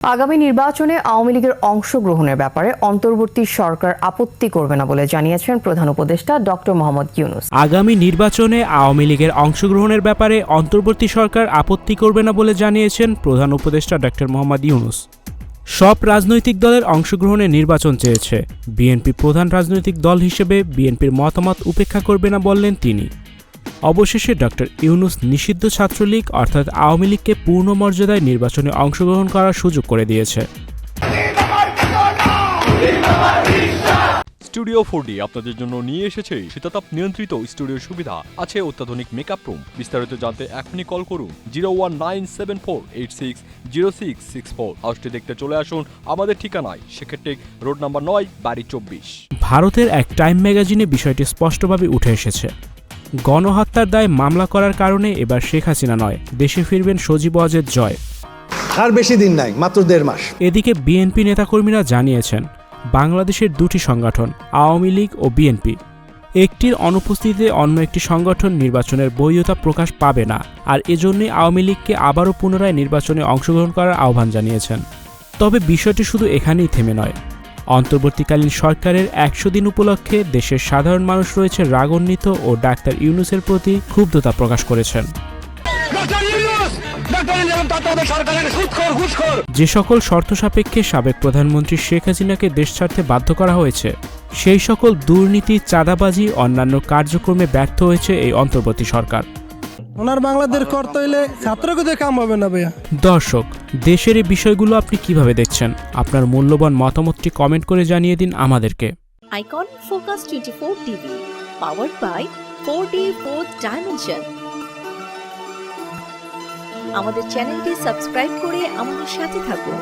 আগামী নির্বাচনে আওয়ামী লীগের অংশগ্রহণের ব্যাপারে অন্তর্বর্তী সরকার আপত্তি করবে না বলে জানিয়েছেন প্রধান উপদেষ্টা ডক্টর মোহাম্মদ ইউনুস। আগামী নির্বাচনে আওয়ামী লীগের অংশগ্রহণের ব্যাপারে অন্তর্বর্তী সরকার আপত্তি করবে না বলে জানিয়েছেন প্রধান উপদেষ্টা ডক্টর মোহাম্মদ ইউনুস। সব রাজনৈতিক দলের অংশগ্রহণে নির্বাচন চেয়েছে। বিএনপি প্রধান রাজনৈতিক দল হিসেবে বিএনপির মতামত উপেক্ষা করবে না বললেন তিনি। অবশেষে ডক্টর ইউনুস নিষিদ্ধ ছাত্রলীগ অর্থাৎ আওয়ামী লীগকে পূর্ণ মর্যাদায় নির্বাচনে অংশগ্রহণ করার সুযোগ করে দিয়েছে। স্টুডিও ফোর ডি আপনাদের জন্য নিয়ে এসেছে শীতাতাপ নিয়ন্ত্রিত স্টুডিও সুবিধা। আছে অত্যাধুনিক মেকআপ রুম। বিস্তারিত জানতে এখনই কল করুন zero one nine seven four eight six zero six six four. হাউসটি দেখতে চলে আসুন আমাদের ঠিকানায়। সেক্ষেত্রে রোড নাম্বার নয় বাড়ি চব্বিশ। ভারতের এক টাইম ম্যাগাজিনে বিষয়টি স্পষ্টভাবে উঠে এসেছে। গণহত্যার দায় মামলা করার কারণে এবার শেখ হাসিনা নয়। দেশে ফিরবেন সজীব ওয়াজেদ জয়। আর বেশি দিন নাই মাত্র দেড় মাস। এদিকে বিএনপি নেতাকর্মীরা জানিয়েছেন বাংলাদেশের দুটি সংগঠন আওয়ামী লীগ ও বিএনপি একটির অনুপস্থিতিতে অন্য একটি সংগঠন নির্বাচনের বৈধতা প্রকাশ পাবে না আর এজন্যই আওয়ামী লীগকে আবারও পুনরায় নির্বাচনে অংশগ্রহণ করার আহ্বান জানিয়েছেন। তবে বিষয়টি শুধু এখানেই থেমে নয়। অন্তর্বর্তীকালীন সরকারের একশো দিন উপলক্ষে দেশের সাধারণ মানুষ রয়েছে রাগান্বিত ও ডাক্তার ইউনুসের প্রতি ক্ষুব্ধতা প্রকাশ করেছেন। যে সকল শর্ত সাপেক্ষে সাবেক প্রধানমন্ত্রী শেখ হাসিনাকে দেশ ছাড়তে বাধ্য করা হয়েছে সেই সকল দুর্নীতি চাঁদাবাজি অন্যান্য কার্যক্রমে ব্যর্থ হয়েছে এই অন্তর্বর্তী সরকার। ওনার বাংলাদেশ করতে হইলে ছাত্রকে কাম হবে না ভাইয়া। দর্শক দেশের এই বিষয়গুলো আপনি কীভাবে দেখছেন? আপনার মূল্যবান মতামতটি কমেন্ট করে জানিয়ে দিন আমাদেরকে। Icon focus twenty four TV powered by four D fourth dimension আমাদের চ্যানেলটি সাবস্ক্রাইব করে আমাদের সাথে থাকুন।